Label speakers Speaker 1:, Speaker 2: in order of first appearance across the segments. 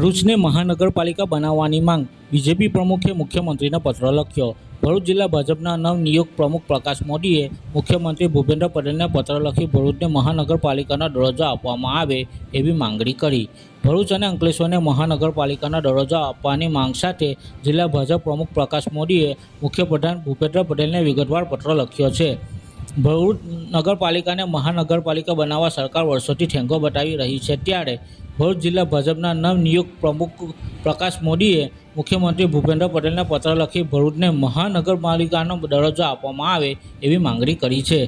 Speaker 1: ભરૂચને મહાનગરપાલિકા બનાવવાની માંગ. બીજેપી પ્રમુખે મુખ્યમંત્રીને પત્ર લખ્યો. ભરૂચ જિલ્લા ભાજપના નવનિયુક્ત પ્રમુખ પ્રકાશ મોદીએ મુખ્યમંત્રી ભૂપેન્દ્ર પટેલને પત્ર લખી ભરૂચને મહાનગરપાલિકાનો દરજ્જો આપવામાં આવે એવી માંગણી કરી. ભરૂચ અને અંકલેશ્વરને મહાનગરપાલિકાનો દરજ્જો આપવાની માંગ સાથે જિલ્લા ભાજપ પ્રમુખ પ્રકાશ મોદીએ મુખ્યપ્રધાન ભૂપેન્દ્ર પટેલને વિગતવાર પત્ર લખ્યો છે. ભરૂચ નગરપાલિકાને મહાનગરપાલિકા બનાવવા સરકાર વર્ષોથી ઠેંગો બતાવી રહી છે. ત્યારે ભરૂચ જિલ્લા ભાજપના નવનિયુક્ત પ્રમુખ પ્રકાશ મોદીએ મુખ્યમંત્રી ભૂપેન્દ્ર પટેલને પત્ર લખી ભરૂચને મહાનગરપાલિકાનો દરજ્જો આપવામાં આવે એવી માંગણી કરી છે.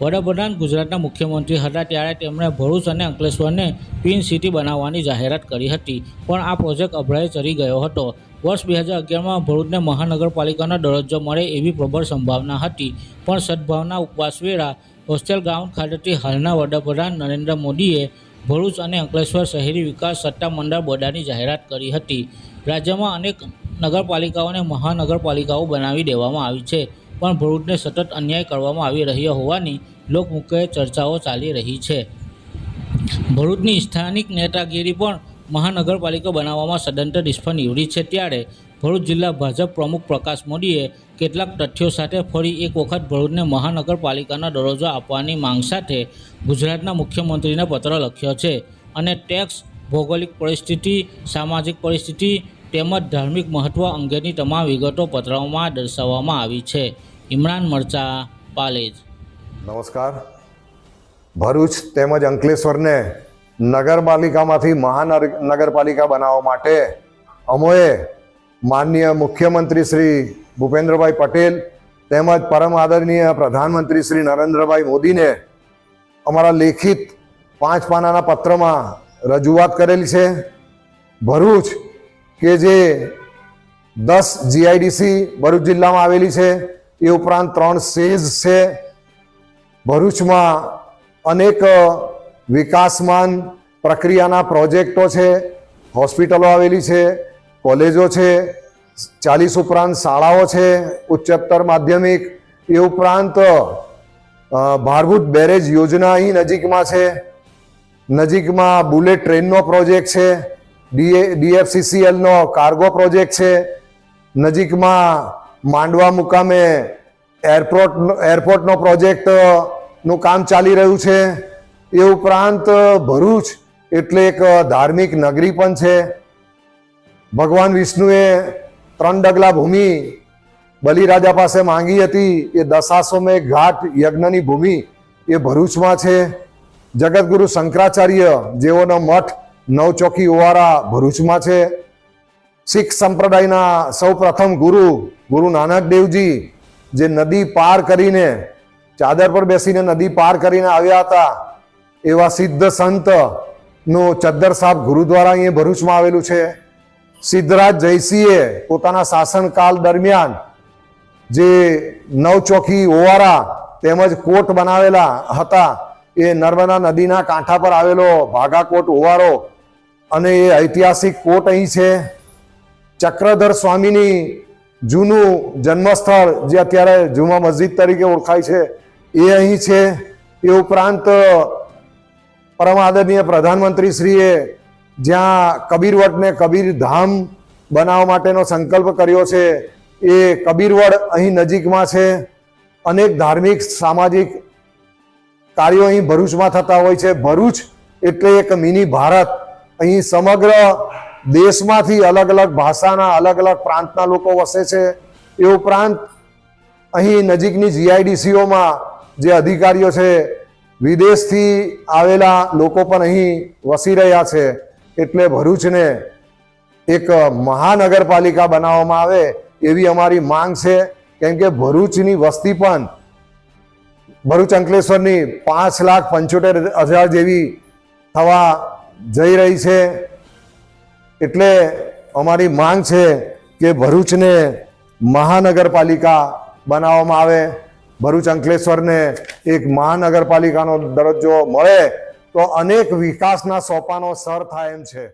Speaker 1: વડાપ્રધાન ગુજરાતના મુખ્યમંત્રી હતા ત્યારે તેમણે ભરૂચ અને અંકલેશ્વરને પિન સિટી બનાવવાની જાહેરાત કરી હતી, પણ આ પ્રોજેક્ટ અભળાએ ચડી ગયો હતો. વર્ષ બે હજાર અગિયારમાં ભરૂચને મહાનગરપાલિકાનો દરજ્જો મળે એવી પ્રબળ સંભાવના હતી. પણ સદભાવના ઉપવાસ વેળા હોસ્ટેલ ગ્રાઉન્ડ ખાતેથી હાલના વડાપ્રધાન નરેન્દ્ર મોદીએ ભરૂચ અને અંકલેશ્વર શહેરી વિકાસ સત્તામંડળ બોડાની જાહેરાત કરી હતી. રાજ્યમાં અનેક નગરપાલિકાઓને મહાનગરપાલિકાઓ બનાવી દેવામાં આવી છે, પણ ભરૂચને સતત અન્યાય કરવામાં આવી રહ્યો હોવાની લોકમુખ્ય ચર્ચાઓ ચાલી રહી છે. ભરૂચની સ્થાનિક નેતાગીરી પણ મહાનગરપાલિકા બનાવવામાં સદંતર નિષ્ફળ નીવડી છે. ત્યારે ભરૂચ જિલ્લા ભાજપ પ્રમુખ પ્રકાશ મોદીએ કેટલાક તથ્યો સાથે ફરી એક વખત ભરૂચને મહાનગરપાલિકાના દરજ્જો આપવાની માંગ સાથે ગુજરાતના મુખ્યમંત્રીને પત્ર લખ્યો છે અને ટેક્સ, ભૌગોલિક પરિસ્થિતિ, સામાજિક પરિસ્થિતિ તેમજ ધાર્મિક મહત્ત્વ અંગેની તમામ વિગતો પત્રમાં દર્શાવવામાં આવી છે. ઇમરાન મરચા, પાલેજ.
Speaker 2: નમસ્કાર. ભરૂચ તેમજ અંકલેશ્વરને નગરપાલિકામાંથી મહાનગરપાલિકા બનાવવા માટે અમોએ માનનીય મુખ્યમંત્રી શ્રી ભૂપેન્દ્રભાઈ પટેલ તેમજ પરમ આદરણીય પ્રધાનમંત્રી શ્રી નરેન્દ્રભાઈ મોદીને અમારા લેખિત પાંચ પાનાના પત્રમાં રજૂઆત કરેલી છે. ભરૂચ કે જે દસ જીઆઈડીસી ભરૂચ જિલ્લામાં આવેલી છે, એ ઉપરાંત ત્રણ સેઝ છે. ભરૂચમાં અનેક વિકાસમાન પ્રક્રિયાના પ્રોજેક્ટો છે, હોસ્પિટલો આવેલી છે, કોલેજો છે, ચાલીસ ઉપરાંત શાળાઓ છે, ઉચ્ચતર માધ્યમિક, એ ઉપરાંત ભારભૂત બેરેજ યોજના અહીં નજીકમાં છે, નજીકમાં બુલેટ ટ્રેનનો પ્રોજેક્ટ છે, ડીએ, ડીએફસીસીએલનો કાર્ગો પ્રોજેક્ટ છે, નજીકમાં માંડવા મુકામે એરપોર્ટ, એરપોર્ટનો પ્રોજેક્ટનું કામ ચાલી રહ્યું છે એ ઉપરાંત ભરૂચ એટલે એક ધાર્મિક નગરી પણ છે. ભગવાન વિષ્ણુએ ત્રણ ડગલા ભૂમિ બલિરાજા પાસે માંગી હતી. એ દશાસોમે ઘાટ યજ્ઞની ભૂમિ એ ભરૂચમાં છે. જગતગુરુ શંકરાચાર્ય જેઓનો મઠ નવચોકી ઓવારા ભરૂચમાં છે. શીખ સંપ્રદાયના સૌ પ્રથમ ગુરુ ગુરુ નાનક દેવજી જે નદી પાર કરીને ચાદર પર બેસીને નદી પાર કરીને આવ્યા હતા. એવા સિદ્ધ સંત નો ચદ્દર સાહેબ ગુરુદ્વારા અહીંયા ભરૂચમાં આવેલું છે. સિદ્ધરાજ જયસિંહે પોતાના શાસનકાળ દરમિયાન જે નવચોખી ઓવારા તેમજ કોટ બનાવેલા હતા, એ નર્મદા નદીના કાંઠા પર આવેલો ભાગાકોટ ઓવારો અને એ ઐતિહાસિક કોટ અહીં છે. ચક્રધર સ્વામીની જૂનું જન્મસ્થળ, જે અત્યારે જુમા મસ્જિદ તરીકે ઓળખાય છે, એ અહીં છે. એ ઉપરાંત પરમ આદરણીય પ્રધાનમંત્રી શ્રીએ જ્યાં કબીરવટને કબીર ધામ બનાવવા માટેનો સંકલ્પ કર્યો છે, એ કબીરવડ અહીં નજીકમાં છે. અનેક ધાર્મિક, સામાજિક કાર્યો અહીં ભરૂચમાં થતા હોય છે. ભરૂચ એટલે એક મિની ભારત. અહીં સમગ્ર દેશમાંથી અલગ અલગ ભાષાના, અલગ અલગ પ્રાંતના લોકો વસે છે. એ ઉપરાંત અહીં નજીકની જીઆઈડીસીઓમાં જે અધિકારીઓ છે વિદેશથી આવેલા લોકો પણ અહીં વસી રહ્યા છે. એટલે ભરૂચને એક મહાનગરપાલિકા બનાવવામાં આવે એવી અમારી માંગ છે. કેમ કે ભરૂચની વસ્તી પણ ભરૂચ અંકલેશ્વરની પાંચ લાખ પંચોતેર હજાર જેવી થવા જઈ રહી છે. એટલે અમારી માંગ છે કે ભરૂચને મહાનગરપાલિકા બનાવવામાં આવે. ભરૂચ અંકલેશ્વરને એક મહાનગરપાલિકાનો દરજ્જો મળે તો અનેક વિકાસના સોપાનો સર થાય એમ છે.